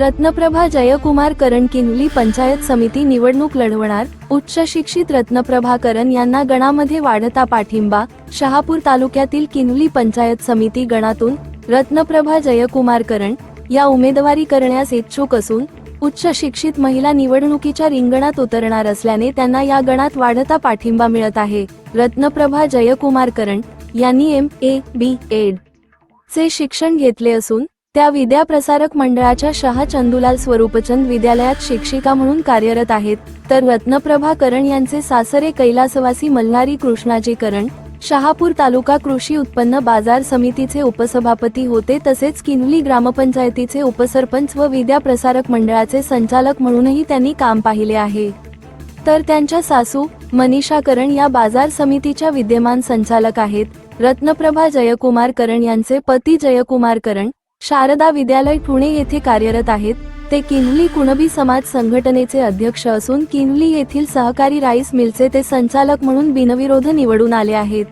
रत्नप्रभा जयकुमार करण किनली पंचायत समिती निवडणूक लढवणार उच्च शिक्षित रत्नप्रभा करण यांना गणामध्ये वाढता पाठिंबा शहापूर तालुक्यातील किनली पंचायत समिती गणातून रत्नप्रभा जयकुमार करण या उमेदवारी करण्यास इच्छुक असून उच्च शिक्षित महिला निवडणुकीच्या रिंगणात उतरणार असल्याने त्यांना या गणात वाढता पाठिंबा मिळत आहे. रत्नप्रभा जयकुमार करण यांनी एम ए बी एड चे शिक्षण घेतले असून त्या विद्या प्रसारक मंडळाच्या शहा चंदुलाल स्वरूपचंद विद्यालयात शिक्षिका म्हणून कार्यरत आहेत. तर रत्नप्रभा करण यांचे सासरे कैलासवासी मल्हारी कृष्णाजी करण शहापूर तालुका कृषी उत्पन्न बाजार समितीचे उपसभापती होते तसेच किनवली ग्रामपंचायतीचे उपसरपंच व विद्या प्रसारक मंडळाचे संचालक म्हणूनही त्यांनी काम पाहिले आहे. तर त्यांच्या सासू मनीषा करण या बाजार समितीच्या विद्यमान संचालक आहेत. रत्नप्रभा जयकुमार करण यांचे पती जयकुमार करण शारदा विद्यालय पुणे येथे कार्यरत आहेत. ते किनली कुणबी समाज संघटनेचे अध्यक्ष असून किनली येथील सहकारी राईस मिलचे ते संचालक म्हणून बिनविरोध निवडून आले आहेत.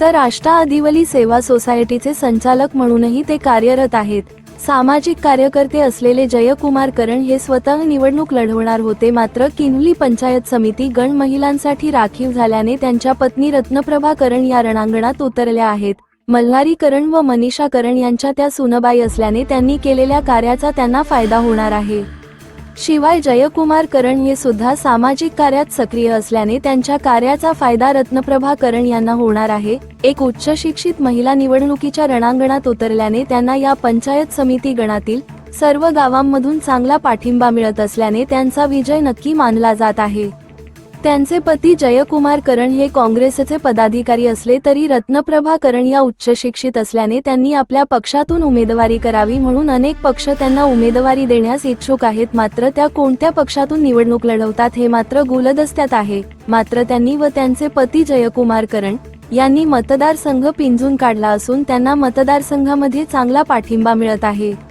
तर आष्टा आदिवली सेवा सोसायटीचे संचालक म्हणूनही ते कार्यरत आहेत. सामाजिक कार्यकर्ते असलेले जयकुमार करण हे स्वतः निवडणूक लढवणार होते मात्र किनली पंचायत समिती गण महिलांसाठी राखीव झाल्याने त्यांच्या पत्नी रत्नप्रभा करण या रणांगणात उतरल्या आहेत. मल्हारी करण व मनीषा करण यांच्या त्या सुनबाई असल्याने त्यांनी केलेल्या कार्याचा त्यांना फायदा होणार आहे. शिवाय जयकुमार करण हे सुद्धा सामाजिक कार्यात सक्रिय असल्याने त्यांच्या कार्याचा फायदा रत्नप्रभा करण यांना होणार आहे. एक उच्च शिक्षित महिला निवडणुकीच्या रणांगणात उतरल्याने त्यांना या पंचायत समिती गणातील सर्व गावांमधून चांगला पाठिंबा मिळत असल्याने त्यांचा विजय नक्की मानला जात आहे. त्यांचे पती जयकुमार करण हे काँग्रेसचे पदाधिकारी असले तरी रत्नप्रभा करण या उच्च शिक्षित असल्याने त्यांनी आपल्या पक्षातून उमेदवारी करावी म्हणून अनेक पक्ष त्यांना उमेदवारी देण्यास इच्छुक आहेत. मात्र त्या कोणत्या पक्षातून निवडणूक लढवतात हे मात्र गुलदस्त्यात आहे. मात्र त्यांनी व त्यांचे पती जयकुमार करण यांनी मतदारसंघ पिंजून काढला असून त्यांना मतदारसंघामध्ये चांगला पाठिंबा मिळत आहे.